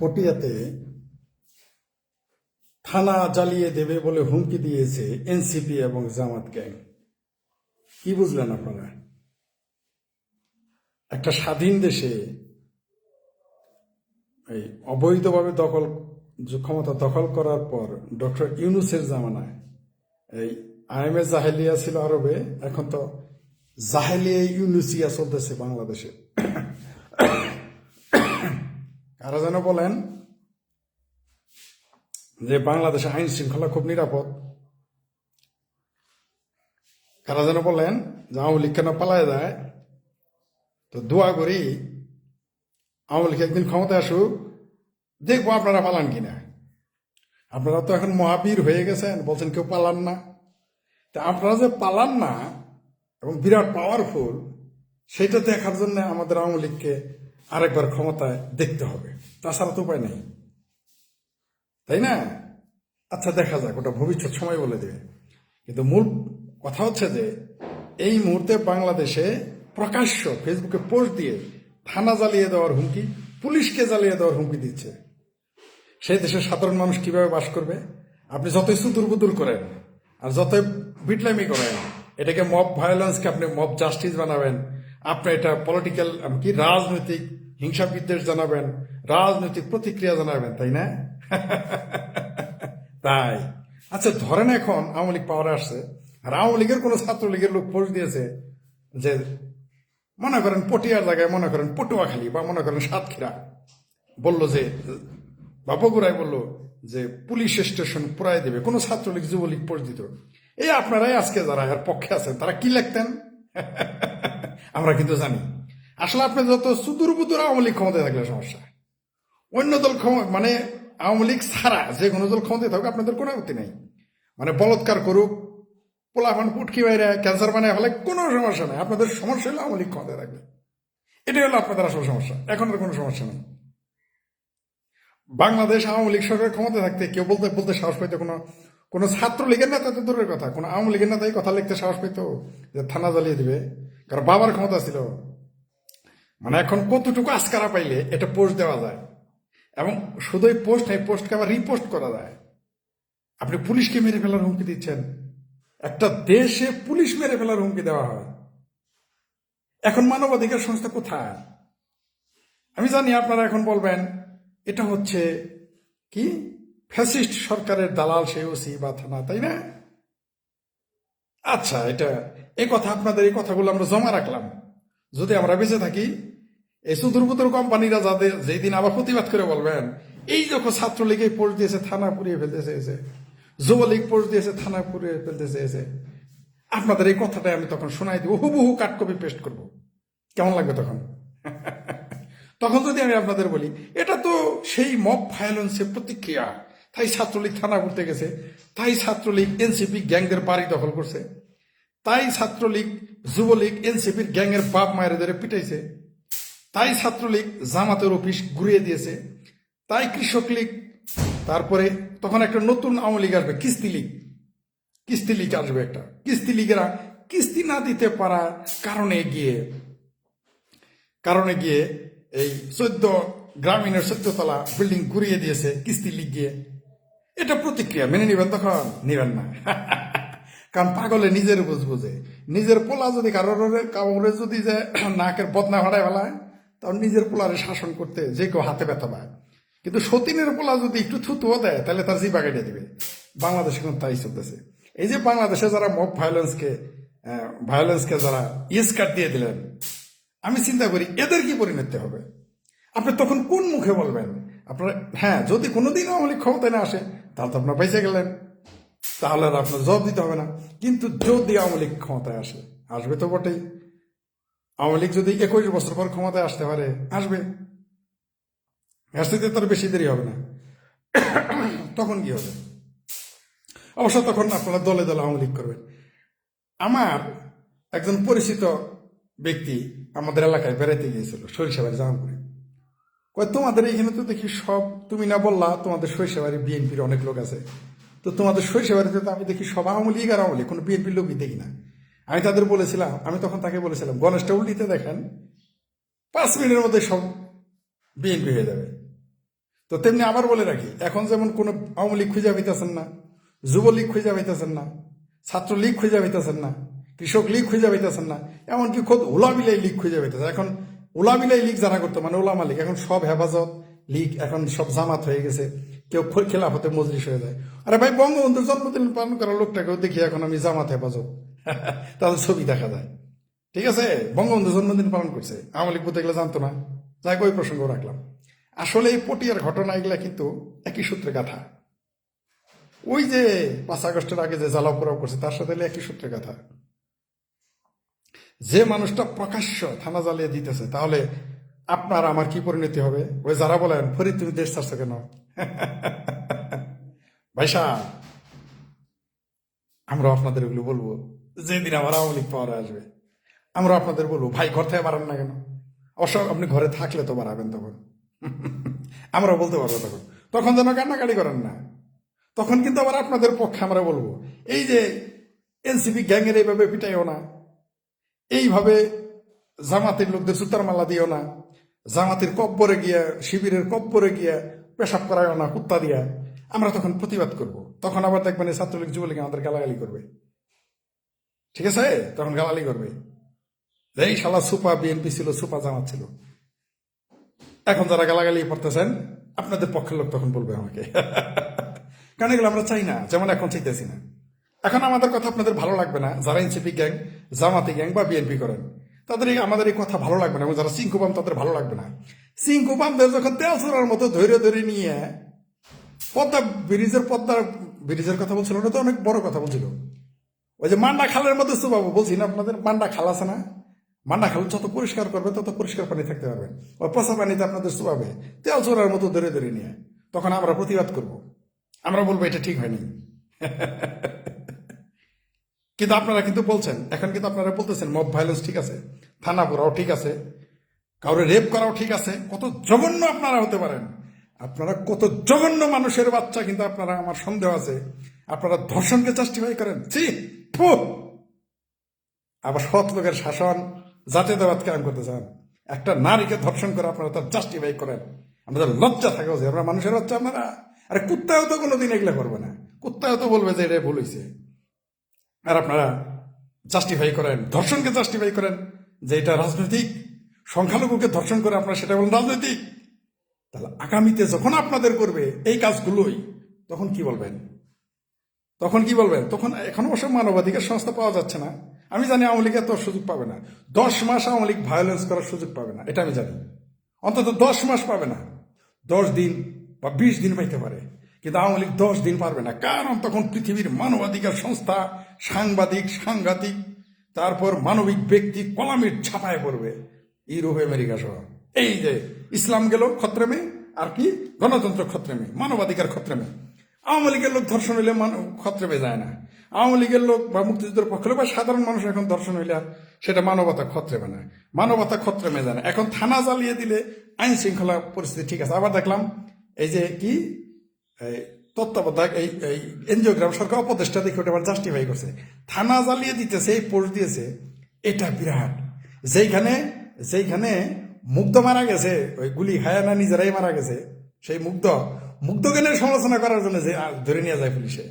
পটিয়াতে থানা জ্বালিয়ে দেবে বলে হুমকি দিয়েছে এনসিপি এবং জামাত গ্যাং। কি বুঝলেন আপনারা? একটা স্বাধীন দেশে এই অবৈধভাবে দখল, ক্ষমতা দখল করার পর ডক্টর ইউনুসের জামানায় এই আইএমএ জাহেলিয়া ছিল আরবে, এখন তো জাহেলিয়া ইউনুসিয়া চলতেছে বাংলাদেশে। কারা যেন বলেন যে বাংলাদেশে আইন শৃঙ্খলা খুব নিরাপদ। কারা যেন বলেন যে আওয়ামী লীগ কেন পালায় যায়? তো দোয়া করি আওয়ামী লীগ একদিন ক্ষমতায় আসুক, দেখব আপনারা পালান কিনা। আপনারা তো এখন মহাবীর হয়ে গেছেন, বলছেন কেউ পালান না। তা আপনারা যে পালান না, এবং বিরাট পাওয়ারফুল সেটা দেখার জন্য আমাদের আওয়ামী লীগকে আরেকবার ক্ষমতায় দেখতে হবে। তাছাড়া তো উপায় নেই। তাই না? আচ্ছা দেখা যাক, ওটা ভবিষ্যৎ সময় বলে দেবে। কিন্তু মূল কথা হচ্ছে যে, এই মুহূর্তে বাংলাদেশে প্রকাশ্য ফেসবুকে পোস্ট দিয়ে থানা জ্বালিয়ে দেওয়ার হুমকি, পুলিশকে জ্বালিয়ে দেওয়ার হুমকি দিচ্ছে। সেই দেশের সাধারণ মানুষ কীভাবে বাস করবে? আপনি যতই সুদূর বুদুর করেন আর যতই বিটলামি করেন, এটাকে মব ভায়োলেন্সকে আপনি মব জাস্টিস বানাবেন। আপনি এটা পলিটিক্যাল কি রাজনৈতিক হিংসা বিদ্বেষ জানাবেন, রাজনৈতিক প্রতিক্রিয়া জানাবেন, তাই না? তাই। আচ্ছা ধরেন এখন আওয়ামী লীগ পাওয়ারে আসছে, আর আওয়ামী লীগের কোনো ছাত্রলীগের লোক পোস্ট দিয়েছে যে, মনে করেন পটিয়ার জায়গায়, মনে করেন পটুয়াখালী বা মনে করেন সাতক্ষীরা, বলল যে বা বলল যে, পুলিশ স্টেশন পুরাই দেবে। কোনো ছাত্রলীগ, যুবলীগ পোস্ট দিত। এই আপনারাই আজকে যারা এর পক্ষে আছেন, তারা কি লিখতেন? আমরা কিন্তু জানি। আসলে আপনি যত সুদূর বুদূর আওয়ামী লীগ ক্ষমতায় থাকলে সমস্যা। অন্য দল মানে আওয়ামী লীগ ছাড়া যে কোনো দল ক্ষমতায় থাকুক, আপনাদের কোনো আপত্তি নেই। মানে বলৎকার করুক, পোলাপান পুটকি বাইরে ক্যান্সার বানায় হলে কোনো সমস্যা নেই। আপনাদের সমস্যা হলে আওয়ামী লীগ ক্ষমতায় থাকবে এটাই হলো আপনাদের আসল সমস্যা। এখন আর কোনো সমস্যা নেই। বাংলাদেশ আওয়ামী লীগ সরকার ক্ষমতা থাকতে কেউ বলতে বলতে সাহস পাইতো কোনো কোনো ছাত্রলীগের নেতা তো দূরের কথা। কোনো আওয়ামী লীগের নেতাই কথা লিখতে সাহস পাইতো যে থানা জ্বালিয়ে দিবে। কারণ বাবার ক্ষমতা ছিল। মানে এখন কতটুকু আস্কারা পাইলে এটা পোস্ট দেওয়া যায়। এবং শুধুই পোস্ট নেই পোস্টকে আবার রিপোস্ট করা যায়। আপনি পুলিশকে মেরে ফেলার হুমকি দিচ্ছেন। একটা দেশে পুলিশ মেরে ফেলার হুমকি দেওয়া হয়। এখন মানবাধিকার সংস্থা কোথায়? আমি জানি আপনারা এখন বলবেন, এটা হচ্ছে কি? ফ্যাসিস্ট সরকারের দালাল সে ওসি বা থানা, তাই না? আচ্ছা এটা এই কথা আপনাদের এই কথাগুলো আমরা জমা রাখলাম। যদি আমরা বেঁচে থাকি, এই সুদূরপুতুর কোম্পানিরা যাদের যেই দিন আবার প্রতিবাদ করে বলবেন, এই যখন ছাত্রলীগে পোস্ট দিয়েছে, থানা পুড়িয়ে ফেলতে চেয়েছে যুবলীগ পোস্ট দিয়েছে, থানা পুড়িয়ে ফেলতে চেয়েছে আপনাদের এই কথাটাই আমি তখন শোনাই দিব, হুবহু কাট কপি পেস্ট করব। কেমন লাগবে তখন? তখন যদি আমি আপনাদের বলি, এটা তো সেই মব ভায়োলেন্সের প্রতিক্রিয়া। তাই ছাত্রলীগ থানা করতে গেছে, তাই ছাত্রলীগ এনসিপি গ্যাংদের বাড়ি দখল করছে, তাই ছাত্রলীগ যুবলীগ এনসিপির গ্যাংয়ের বাপ মায়ের ধরে পিটাইছে, তাই ছাত্রলীগ জামাতের অফিস ঘুরিয়ে দিয়েছে, তাই কৃষক লীগ, তারপরে তখন একটা নতুন আওয়ামী লীগ আসবে, কিস্তি লীগ কিস্তি লীগ আসবে একটা। কিস্তি লীগেরা কিস্তি না দিতে পারার কারণে গিয়ে কারণে গিয়ে এই চোদ্দ গ্রামীণের চোদ্দতলা বিল্ডিং ঘুরিয়ে দিয়েছে কিস্তি লীগ গিয়ে। এটা প্রতিক্রিয়া, মেনে নিবেন, তখন নিবেন না। কারণ পাগলে নিজের বুঝ বুঝে। নিজের পোলা যদি কারোর কাউরে যদি যে নাকের বদনা ভাড়ায় ফেলায়, তখন নিজের পোলারে শাসন করতে যে কেউ হাতে ব্যথা পায়। কিন্তু সতীনের পোলা যদি একটু থুতুও দেয়, তাহলে তার জিবা কেটে দিবে। বাংলাদেশে এখন তাই চলতেছে। এই যে বাংলাদেশে যারা মব ভায়োলেন্সকে ভায়োলেন্সকে যারা ইস্কার দিয়ে দিলেন, আমি চিন্তা করি, এদের কি পরিণতি হবে? আপনি তখন কোন মুখে বলবেন? আপনার হ্যাঁ যদি কোনোদিন আওয়ামী লীগ ক্ষমতায় না আসে, তাহলে তো আপনার বেঁচে গেলেন। তাহলে আর আপনার জবাব দিতে হবে না। কিন্তু যদি আওয়ামী ক্ষমতায় আসে, আসবে তো বটেই। আওয়ামী লীগ যদি একুশ বছর পর ক্ষমতায় আসতে পারে, আসবে। আসতে তার বেশি দেরি হবে না। তখন কি হবে? অবশ্য তখন আপনারা দলে দলে আওয়ামী লীগ করবেন। আমার একজন পরিচিত ব্যক্তি আমাদের এলাকায় বেড়াইতে গিয়েছিল, সরিষাবাড়ি জামালপুরে কয়, তোমাদের এখানে তো দেখি সব, তুমি না বললা, তোমাদের সরিষাবাড়ি বিএনপির অনেক লোক আছে। তো তোমাদের সরিষাবাড়িতে তো আমি দেখি সব আওয়ামী লীগ আর আওয়ামী লীগ, কোনো বিএনপির লোকই দেখি না। আমি তাদের বলেছিলাম, আমি তখন তাকে বলেছিলাম, গণেশটা উল্টিতে দেখেন, পাঁচ মিনিটের মধ্যে সব বিএনপি হয়ে যাবে। তো তেমনি আবার বলে রাখি, এখন যেমন কোনো আওয়ামী লীগ খুঁজে পাইতেছেন না, যুবলীগ খুঁজে পাইতেছেন না, ছাত্রলীগ খুঁজে পাইতেছেন না, কৃষক লীগ খুঁজে পাইতেছেন না, এমনকি খোদ ওলাবিলাই লীগ খুঁজে পাইতেছে। এখন ওলাবিলাই লীগ যারা করতো মানে ওলামা লীগ এখন সব হেফাজত, লীগ, এখন সব জামাত হয়ে গেছে। কেউ খেলাফতে মজলিস হয়ে যায়। আরে ভাই, বঙ্গবন্ধুর জন্মদিন পালন করা লোকটাকেও দেখি এখন আমি জামাত হেফাজত। তাদের ছবি দেখা যায়। ঠিক আছে? বঙ্গবন্ধু জন্মদিন পালন করছে। আওয়ামী লীগ বলতে এগুলো জানতো না। যাই ওই প্রসঙ্গ রাখলাম। আসলে এই পটিয়ার ঘটনা এগুলা কিন্তু একই সূত্রে গাথা। ওই যে পাঁচ আগস্টের আগে যে জ্বালাও পোড়াও করছে, তার সাথে একই সূত্রে কথা যে মানুষটা প্রকাশ্য থানা জ্বালিয়ে দিতেছে তাহলে আপনার আমার কি পরিণতি হবে? ওই যারা বলেন ফরিদ তুমি দেশ ছাড়ছো কেন? ভাই সাহেব, আমরা আপনাদের এগুলো বলব যেদিন আমার আওয়ামী লীগ পাওয়ারে আসবে আমরা আপনাদের বলব ভাই ঘর থেকে বাড়ান না কেন? অবশ্য আপনি ঘরে থাকলে তো বাড়াবেন তখন। আমরা বলতে পারব তখন। তখন যেন কান্নাকাটি করেন না। তখন কিন্তু আবার আপনাদের পক্ষে আমরা বলব এই যে এনসিপি গ্যাংয়ের এইভাবে পিটাইও না এইভাবে জামাতের লোকদের সুতার মালা দিও না, জামাতের কব্বরে গিয়া, শিবিরের কব্বরে গিয়া, পেশাব করায়ও না, কুত্তা দিয়া। আমরা তখন প্রতিবাদ করব। তখন আবার দেখবেন এই ছাত্রলীগ যুবলীগ আমাদের গালাগালি করবে। ঠিক আছে? তখন গালাগালি করবে। এই শালা সুপা বিএনপি ছিল, সুপা জামাত ছিল। এখন যারা গালাগালি পড়তেছেন আপনাদের পক্ষের লোক তখন বলবে আমাকে। কারণ এগুলো আমরা চাই না, যেমন এখন চাইতেছি না। এখন আমাদের কথা আপনাদের ভালো লাগবে না, যারা এনসিপি গ্যাং জামাতি গ্যাং বা বিএনপি করেন। তাদের আমাদের এই কথা ভালো লাগবে না, এবং যারা সিংকুবাম তাদের ভালো লাগবে না। সিংকুবামদের যখন তেল চোরার মতো ধৈর্য ধরে নিয়ে পদ্মা ব্রিজের পদ্মা ব্রিজের কথা বলছিল, ওটা তো অনেক বড় কথা বলছিল। ওই যে মান্ডা খালের মধ্যে সুবাবু বলছি না আপনাদের, মান্ডা খাল আছে না? মান্ডা খাল যত পরিষ্কার করবে, তত পরিষ্কার পানি থাকতে পারবে। ওই পচা পানিতে আপনাদের সুবাবে তেল চোরার মতো ধরে ধরে নিয়ে, তখন আমরা প্রতিবাদ করব। আমরা বলব এটা ঠিক হয়নি। কিন্তু আপনারা কিন্তু বলছেন, এখন কিন্তু আপনারা বলতেছেন মব ভায়োলেন্স ঠিক আছে, থানা পোড়াও ঠিক আছে, কাউরে রেপ করাও ঠিক আছে, কত জঘন্য আপনারা হতে পারেন। আপনারা কত জঘন্য মানুষের বাচ্চা কিন্তু আপনারা, আমার সন্দেহ আছে। আপনারা ধর্ষণকে জাস্টিফাই করেন। আবার সৎ লোকের শাসন জাতীয়তাবাদ কায়েম করতে চান। একটা নারীকে ধর্ষণ করে আপনারা তার জাস্টিফাই করেন। আমাদের লজ্জা থাকা উচিত। আমরা মানুষের বাচ্চা আপনারা আরে কুত্তাও তো কোনোদিন এগুলো করবে না। কুত্তাও তো বলবে যে এটা ভুল হয়েছে আর আপনারা জাস্টিফাই করেন, ধর্ষণকে জাস্টিফাই করেন যে এটা রাজনৈতিক, সংখ্যালঘুকে ধর্ষণ করে আপনারা সেটা বলেন রাজনৈতিক। তাহলে আগামীতে যখন আপনাদের করবে এই কাজগুলোই, তখন কি বলবেন? তখন কি বলবেন? তখন এখন অবশ্য মানবাধিকার সংস্থা পাওয়া যাচ্ছে না। আমি জানি আওয়ামী লীগ এত সুযোগ পাবে না। দশ মাস আওয়ামী লীগ ভায়োলেন্স করার সুযোগ পাবে না, এটা আমি জানি। অন্তত দশ মাস পাবে না। দশ দিন বা বিশ দিন পাইতে পারে। কিন্তু আওয়ামী লীগ দশ দিন পারবে না। কারণ তখন পৃথিবীর মানবাধিকার সংস্থা সাংবাদিক, সাংঘাতিক, তারপর মানবিক ব্যক্তি কলামের ছাপায় পড়বে। ইউরোপ আমেরিকা সহ। এই যে ইসলাম গেল খত্রেমে, আর কি? গণতন্ত্র খত্রেমে, মানবাধিকার খত্রেমে। আওয়ামী লীগের লোক ধর্ষণ হইলে খত্রেমে যায় না। আওয়ামী লীগের লোক বা মুক্তিযুদ্ধের পক্ষে বা সাধারণ মানুষ এখন ধর্ষণ হইলে সেটা মানবতা খত্রেমে না। মানবতা খত্রেমে যায় না। এখন থানা জ্বালিয়ে দিলে আইন শৃঙ্খলা পরিস্থিতি ঠিক আছে। আবার দেখলাম, এই যে কি? তত্ত্বাবধায়ক এই এই এনজিওগ্রাম সরকার উপদেষ্টা দেখে ওটা আবার জাস্টিফাই করছে। থানা জ্বালিয়ে দিতেছে, এই পোস্ট দিয়েছে। এটা বিরাট। যেইখানে যেইখানে মুগ্ধ মারা গেছে, ওই গুলি হায়ানা নিজেরাই মারা গেছে, সেই মুগ্ধ মুগ্ধজ্ঞানের সমালোচনা করার জন্য যে ধরে নিয়ে যায় পুলিশে।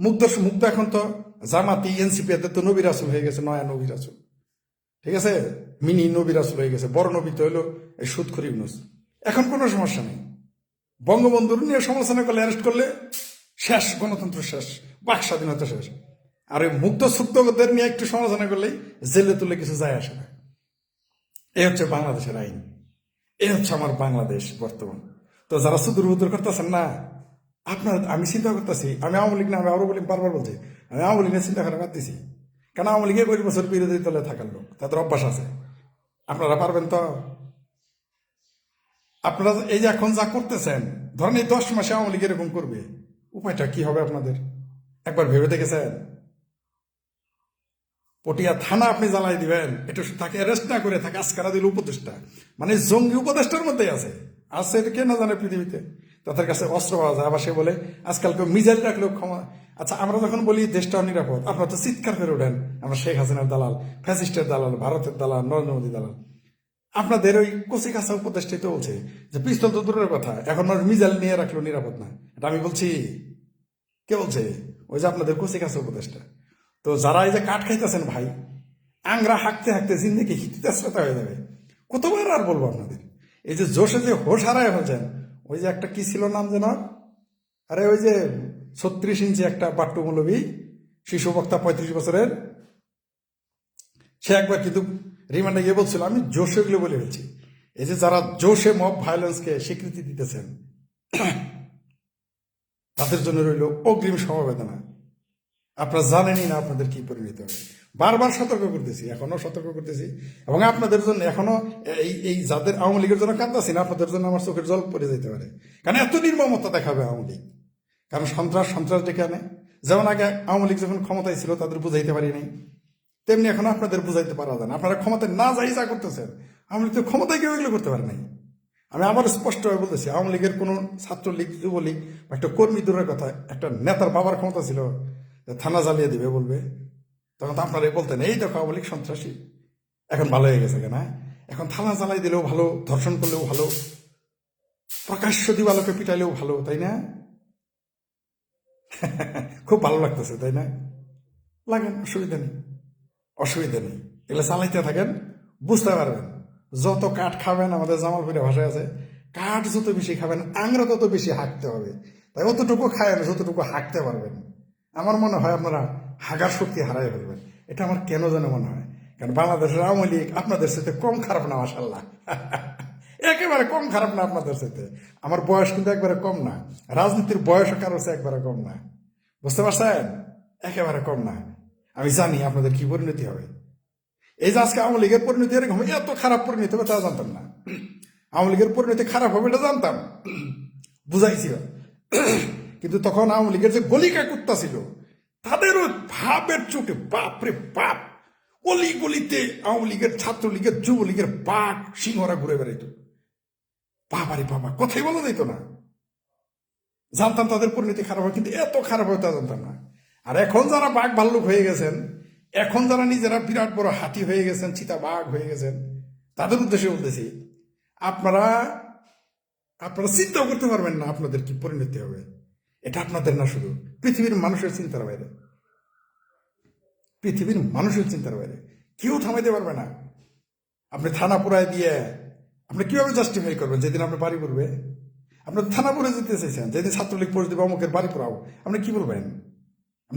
মুগ্ধ মুগ্ধ এখন তো জামাতি, এনসিপি এতে তো নবী রাসুল হয়ে গেছে, নয়া নবী রাসুল। ঠিক আছে? মিনি নবী রাসুল হয়ে গেছে, বড় নবী তো হইল এই সুদখরি ইউনুস। এখন কোনো সমস্যা নেই। বঙ্গবন্ধুর নিয়ে সমালোচনা করলে অ্যারেস্ট করলে, শেষ, গণতন্ত্র শেষ, বাক স্বাধীনতা শেষ। আর ওই মুক্ত সুক্তদের নিয়ে একটু সমালোচনা করলেই জেলে তুলে কিছু যায় আসে না। এই হচ্ছে বাংলাদেশের আইন। এই হচ্ছে আমার বাংলাদেশ বর্তমান। তো যারা সুদূর করতেছেন না, আপনার, আমি চিন্তা করতেছি, আমি আওয়ামী লীগ না, আমি আরও বলি, বারবার বলছি, আমি আওয়ামী লীগের চিন্তা করা বাদ কেন আওয়ামী লীগে কুড়ি বছর বিরোধী দলে থাকার লোক? তাদের অভ্যাস আছে। আপনারা পারবেন তো? আপনারা এই যে এখন যা করতেছেন, ধরেন এই দশ মাসে আওয়ামী লীগ এরকম করবে, উপায়টা কি হবে আপনাদের? একবার ভেবে দেখেছেন? পটিয়া থানা আপনি জ্বালাই দিবেন, এটা তাকে অ্যারেস্ট না করে তাকে আজকারা দিল উপদেষ্টা। মানে জঙ্গি উপদেষ্টার মধ্যেই আছে। আছে কে না জানে পৃথিবীতে। তাদের কাছে অস্ত্র পাওয়া যায়, আবার সে বলে, আজকাল কেউ মিজাইল রাখলেও ক্ষমা আচ্ছা আমরা যখন বলি দেশটা নিরাপদ, আপনারা তো চিৎকার করে ওঠেন, আমরা শেখ হাসিনার দালাল, ফ্যাসিস্টের দালাল, ভারতের দালাল, নরেন্দ্র মোদী দালাল। আপনাদের ওই কচি কাঁচা উপদেশটাই তো বলছে যে পিস্তল তো দূরের কথা, এখন মানুষ মিজাইল নিয়ে রাখল নিরাপদ না। এটা আমি বলছি, কে বলছে? ওই যে আপনাদের কচি কাঁচা উপদেশটা। তো যারা এই যে কাঠ খাইতেছেন ভাই, আংরা হাঁকতে হাঁকতে জিন্দিকে হিতিতে শ্রোতা হয়ে যাবে? কতবার আর বলব আপনাদের? এই যে জোশে যে হোশ হারায় ফেলছেন, ওই যে একটা কি ছিল নাম যেন? আরে ওই যে ছত্রিশ ইঞ্চি একটা বাট্টু মৌলবী শিশু বক্তা পঁয়ত্রিশ বছরের, সে একবার কিন্তু রিমান্ডে গিয়ে বলছিল, আমি জোশে গুলো বলে ফেলছি। এই যে যারা জোশে মব ভায়োলেন্সকে স্বীকৃতি দিতেছেন, তাদের জন্য রইল অগ্রিম সমবেদনা। আপনারা জানেনই না আপনাদের কি পরিণত হবে। বারবার সতর্ক করতেছি এখনও সতর্ক করতেছি। এবং আপনাদের জন্য এখনও এই এই যাদের আওয়ামী লীগের জন্য কাঁদতেছি না, আপনাদের জন্য আমার চোখের জল পড়ে যেতে পারে। কারণ এত নির্মমতা দেখাবে আওয়ামী লীগ। কারণ সন্ত্রাস সন্ত্রাস ডেকে আনে। যেমন আগে আওয়ামী লীগ যখন ক্ষমতায় ছিল, তাদের বুঝাইতে পারি নাই তেমনি এখন আপনাদের বুঝাইতে পারা যায় না। আপনারা ক্ষমতায় না যাই যা করতেছেন, আওয়ামী লীগ তো ক্ষমতায় কেউ এগুলো করতে পারে নাই। আমি আবার স্পষ্টভাবে বলতেছি, আওয়ামী লীগের কোনো ছাত্রলীগ, যুবলীগ বা একটা কর্মী দূরের কথা একটা নেতার বাবার ক্ষমতা ছিল যে থানা জ্বালিয়ে দিবে বলবে। তখন তো আপনারা বলতেন, এই দেখো আওয়ামী লীগ সন্ত্রাসী, এখন ভালো হয়ে গেছে কেনা? এখন থানা জ্বালাই দিলেও ভালো, ধর্ষণ করলেও ভালো, প্রকাশ্য দিবালোকে পিটাইলেও ভালো, তাই না? খুব ভালো লাগতেছে, তাই না? লাগেন অসুবিধা নেই। অসুবিধা নেই। এগুলো চালাইতে থাকেন, বুঝতে পারবেন। যত কাঠ খাবেন, আমাদের জামালপুরে ভাষায় আছে, কাঠ যত বেশি খাবেন, আংরা তত বেশি হাঁকতে হবে। তাই অতটুকু খায়েন, যতটুকু হাঁকতে পারবেন। আমার মনে হয় আপনারা হাগার শক্তি হারাই ফেলবেন। এটা আমার কেন যেন মনে হয়? কারণ বাংলাদেশের আওয়ামী লীগ আপনাদের সাথে কম খারাপ না মাসাল্লাহ একেবারে কম খারাপ না আপনাদের সাথে আমার বয়স কিন্তু একবারে কম না। রাজনীতির বয়সও কারও একবারে কম না। বুঝতে পারছেন? একেবারে কম না। আমি জানি আপনাদের কি পরিণতি হবে। এই যে আজকে আওয়ামী লীগের পরিণতি এরকম এত খারাপ পরিণতি হবে তা জানতাম না। আওয়ামী লীগের পরিণতি খারাপ হবে এটা জানতাম। বুঝাইছিল কিন্তু তখন আওয়ামী লীগের যে গলিকা কুত্তা ছিল, তাদেরও ভাবের চোখে বাপরে বাপ, অলি গলিতে আওয়ামী লীগের ছাত্রলীগের, যুবলীগের বাঘ, সিংহরা ঘুরে বেড়াইত। বাবারে বাবা, কথাই বলা যেত না। জানতাম তাদের পরিণতি খারাপ হয় কিন্তু এত খারাপ হয় তা জানতাম না। আর এখন যারা বাঘ ভাল্লুক হয়ে গেছেন, এখন যারা নিজেরা বিরাট বড় হাতি হয়ে গেছেন, চিতা বাঘ হয়ে গেছেন, তাদের উদ্দেশ্যে বলতেছি, আপনারা আপনারা চিন্তাও করতে পারবেন না আপনাদের কি পরিণতি হবে। এটা আপনাদের না শুধু, পৃথিবীর মানুষের চিন্তার বাইরে। পৃথিবীর মানুষের চিন্তার বাইরে। কেউ থামাইতে পারবে না। আপনি থানা পুরায় দিয়ে, আপনি কীভাবে জাস্টিফাই করবেন? যেদিন আপনি বাড়ি পড়বে, আপনি থানা পুরে যেতে চাইছেন, যেদিন ছাত্রলীগ পড়ে দেবে অমুকের বাড়ি পড়াও, আপনি কি বলবেন? আপনার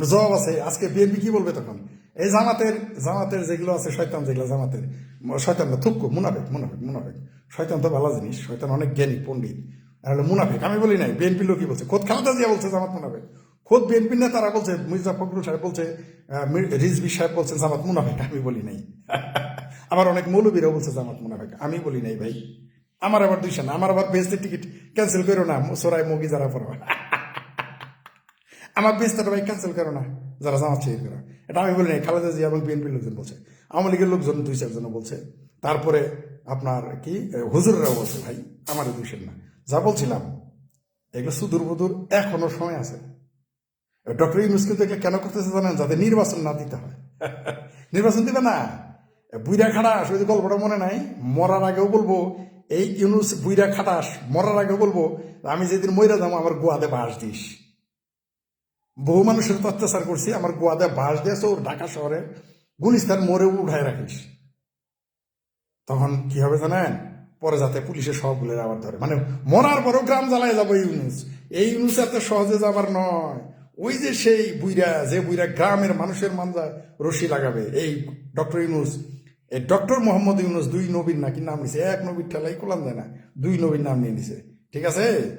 জবাব আছে, আজকে বিএনপি কি বলবে তখন? এই জামাতের জামাতের যেগুলো আছে, শয়তান যেগুলো জামাতের, শয়তান না মুনাফেক মুনাফেক মুনাফেক। শয়তান তো ভালো জিনিস, শয়তান অনেক জ্ঞানী, পণ্ডিত। আর মুনাফেক, আমি বলি নাই বিএনপি লোকই বলছে, খোদ খালেদা জিয়া বলছে জামাত মুনাফেক। খোদ বিএনপি নেতারা বলছে, মির্জা ফখরুল সাহেব বলছে মির- সাহেব বলছে জামাত মুনাফেক, আমি বলি নাই। আবার অনেক মৌলবীরাও বলছে জামাত মুনাফেক, আমি বলি নাই ভাই। আমার আবার দুইশো না, আমার আবার বেসদের টিকিট ক্যান্সেল করো না সোরাই মগি যারা পড়ো। আমার বেস্তাটা ভাই ক্যান্সেল করো না। যারা জামাত শিবির করো। এটা আমি বলি খালেদা জিয়া এবং বিএনপির লোকজন বলছে। আওয়ামী লীগের লোকজন দুই চারজন বলছে। তারপরে আপনার কি হুজুররাও বলছে, ভাই আমার দুইশের না। যা বলছিলাম, এগুলো সুদূর বুদূর এখনও সময় আছে। ডক্টর ইউনুস কিন্তু এগুলো কেন করতেছে জানেন? যাতে নির্বাচন না দিতে হয়। নির্বাচন দিবে না। বুইরা খাটাস ওই যে গল্পটা মনে নাই? মরার আগেও বলব, এই ইউনুস বুইরা খাটাস মরার আগেও বলব, আমি যেদিন মইরা যাব, আমার গোয়াতে বাস দিস। বহু মানুষের অত্যাচার করছি, আমার গোয়াতে বাস দিয়েছে ওর ঢাকা শহরে। গুলিস্তান মোড়ে উঠায় রাখিস। তখন কি হবে জানেন? পরে যাতে পুলিশের সবগুলো আবার ধরে। মানে মরার পরও গ্রাম জ্বালায় যাব ইউনুস। এই ইউনুস এত সহজে যাবার নয়। ওই যে সেই বুইরা, যে বুইরা গ্রামের মানুষের মানজা রশি লাগাবে, এই ডক্টর ইউনুস। এই ডক্টর মোহাম্মদ ইউনুস, দুই নবীর নাকি নাম নিছে। এক নবীর ঠেলাই কোলাম যায় না, দুই নবীর নাম নিয়ে নিছে। ঠিক আছে?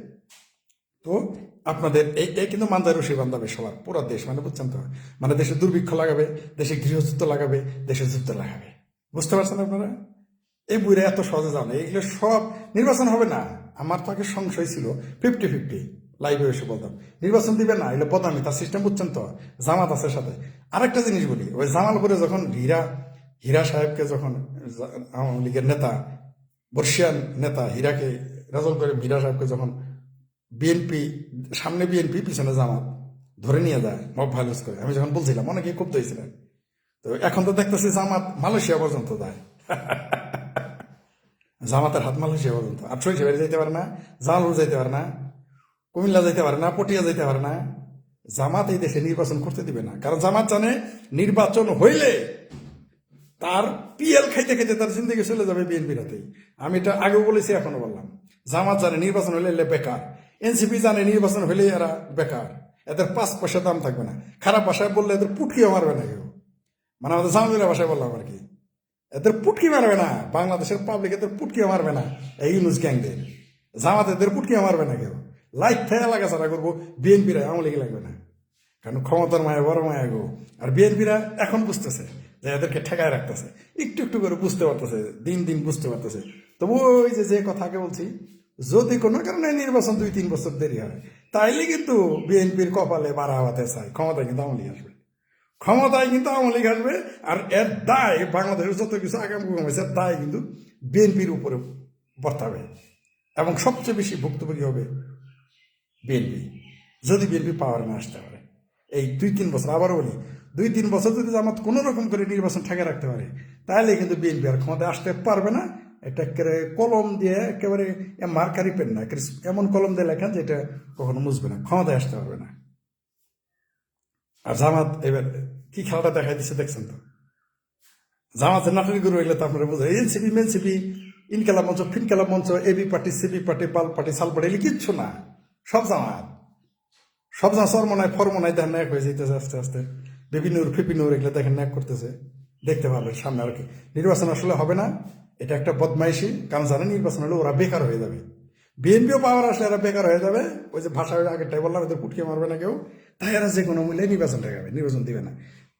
তো আপনাদের এই এই কিন্তু মান্দায় রশি বান্ধাবে সবার, পুরো দেশ মানে বুঝছেন তো? মানে দেশে দুর্ভিক্ষ লাগাবে, দেশে গৃহযুদ্ধ লাগাবে, দেশে যুদ্ধ লাগাবে। বুঝতে পারছেন আপনারা? এই বইরা এত সহজে জানে, এগুলো সব নির্বাচন হবে না। আমার তো আগে সংশয় ছিল ফিফটি ফিফটি লাইভে এসে বলতাম নির্বাচন দিবে না, এগুলো বদামি, তার সিস্টেম বুঝছেন তো? জামাত আছে সাথে। আরেকটা জিনিস বলি, ওই জামালপুরে যখন হীরা হীরা সাহেবকে যখন আওয়ামী লীগের নেতা, বর্ষিয়ান নেতা, হীরাকে রাজল করে হীরা সাহেবকে যখন বিএনপি সামনে বিএনপি পিছনে জামাত, ধরে নিয়ে যায় মব ভাইলেন্স করে। আমি যখন বলছিলাম অনেকে ক্ষুব্ধ হয়েছিলেন। তো এখন তো দেখতেছি জামাত মালয়েশিয়া পর্যন্ত যায়। জামাতের হাত মালয়েশিয়া পর্যন্ত। আটশো হিসেবে যাইতে পারে না জামালপুর যাইতে পারে না, কুমিল্লা যাইতে পারে না, পটিয়া যাইতে পারে না। জামাত এই দেশে নির্বাচন করতে দিবে না। কারণ জামাত জানে, নির্বাচন হইলে তার পিএল খাইতে খাইতে তার জিন্দগি চলে যাবে বিএনপি রাতেই। আমি এটা আগেও বলেছি, এখনও বললাম। জামাত জানে, নির্বাচন হলে বেকার। এনসিপি জানে নির্বাচন হলে এরা বেকার। এদের পাঁচ পয়সা দাম থাকবে না। খারাপ ভাষায় বললে এদের পুটকিও মারবে না কেউ। মানে আমাদের জামাতের ভাষায় বললাম আর কি। এদের পুটকি মারবে না। বাংলাদেশের পাবলিক এদের পুটকিও মারবে না। এই ইউনুস গ্যাংদের। জামাত এদের পুটকিও মারবে না কেউ। লাইট থেকে লাগা ছাড়া করব, বিএনপিরা আওয়ামী লীগ লাগবে না। কারণ ক্ষমতার মায়া বড় মায়া গো। আর বিএনপিরা এখন বুঝতেছে যে এদেরকে ঠেকায় রাখতেছে। একটু একটু করে বুঝতে পারতেছে, দিন দিন বুঝতে পারতেছে। তবু ওই যে যে কথাকে বলছি যদি কোনো কারণে নির্বাচন দুই, তিন বছর দেরি হয়, তাইলে কিন্তু বিএনপির কপালে বাড়া হওয়াতে চাই। ক্ষমতায় কিন্তু আওয়ামী লীগ আসবে। ক্ষমতায় কিন্তু আওয়ামী লীগ আসবে আর এর দায় বাংলাদেশের যত কিছু আগাম হয়েছে দায় কিন্তু বিএনপির উপরে বর্তাবে। এবং সবচেয়ে বেশি ভুক্তভোগী হবে বিএনপি, যদি বিএনপি পাওয়ার না আসতে পারে। এই দুই, তিন বছর আবারও বলি, দুই, তিন বছর যদি জামাত কোনো রকম করে নির্বাচন ঠেকে রাখতে পারে তাহলে কিন্তু বিএনপি আর ক্ষমতায় আসতে পারবে না। এটা কলম দিয়ে একেবারে মার্কারি পেন না এমন কলম দিয়ে লেখেন যে এটা কখনো মুছবে না, ক্ষমতায় আসতে পারবে না। আর জামাত, এবার কি খেলাটা দেখাই দিচ্ছে দেখছেন তো? জামাতের নাটক গুরু হইলে তো আপনারা বোঝায় এনসিপি, মেনসিপি ইনকালাম মঞ্চ ফিনকালাম মঞ্চ, এবি পার্টি সিপি পার্টি, পাল পার্টি, সাল পার্টি, এগুলি কিচ্ছু না, সব জামাত। সব জামা চর্মনায় ফর্মনায় দেখেন এক হয়ে যেতেছে আস্তে আস্তে। বিভিন্নর ফিপিনুর এগুলো দেখেন ন্যাক করতেছে, দেখতে পারবেন সামনে আর কি। নির্বাচন আসলে হবে না এটা একটা বদমাইশি, কারণ জানে নির্বাচন হলে ওরা বেকার হয়ে যাবে। বিএনপিও পাওয়ার আসলে এরা বেকার হয়ে যাবে। ওই যে ভাষা আগেরটাই বললাম, এদের পুটকে মারবে না কেউ। তাই এরা যে কোনো মূল্যে নির্বাচন ঠেকাবে নির্বাচন দিবে না।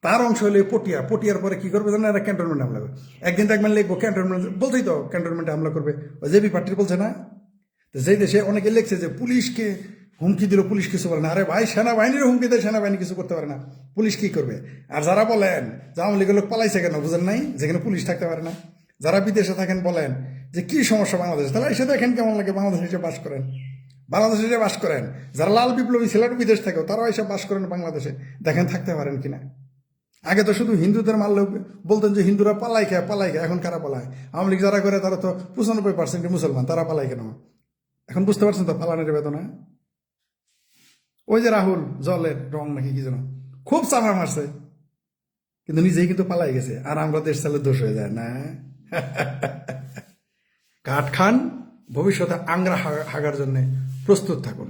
তার অংশ হলে পটিয়া। পটিয়ার পরে কী করবে জানেন? এরা ক্যান্টনমেন্টে হামলা করবে। একদিন দেখবেন লিখব ক্যান্টনমেন্ট বলতেই তো ক্যান্টনমেন্টে হামলা করবে। ওই জেপি পার্টির বলছে না? তো যেই দেশে অনেকে লিখছে যে পুলিশকে হুমকি দিল, পুলিশ কিছু বলে না। আরে ভাই সেনাবাহিনীর হুমকি দেয়, সেনাবাহিনী কিছু করতে পারে না। পুলিশ কী করবে? আর যারা বলেন যে আওয়ামী লীগের লোক পালাইছে কেন, বুঝেন নাই? যেখানে পুলিশ থাকতে পারে না। যারা বিদেশে থাকেন বলেন যে, কি সমস্যা বাংলাদেশে? তাহলে এসে দেখেন কেমন লাগে বাংলাদেশে এসে বাস করেন। বাংলাদেশে এসে বাস করেন। যারা লাল বিপ্লবী ছিলেন বিদেশ থেকেও, তারাও এসে বাস করেন বাংলাদেশে। দেখেন, থাকতে পারেন কিনা আগে তো শুধু হিন্দুদের মারলেও বলতেন যে, হিন্দুরা পালাই খায় পালাই খায়, এখন কারা পালায়? আওয়ামী লীগ যারা করে, তারা তো পঁচানব্বই পার্সেন্ট মুসলমান, তারা পালাই কেন? এখন বুঝতে পারছেন তো পালানের বেদনা? ওই যে রাহুল, জলের রং নাকি কি যেন, খুব চাপা মারছে। কিন্তু নিজেই কিন্তু পালাই গেছে। আর আমরা দেশ চালে দোষ হয়ে যায় না। কাঠ খান ভবিষ্যতে আংরা হাগার জন্য প্রস্তুত থাকুন।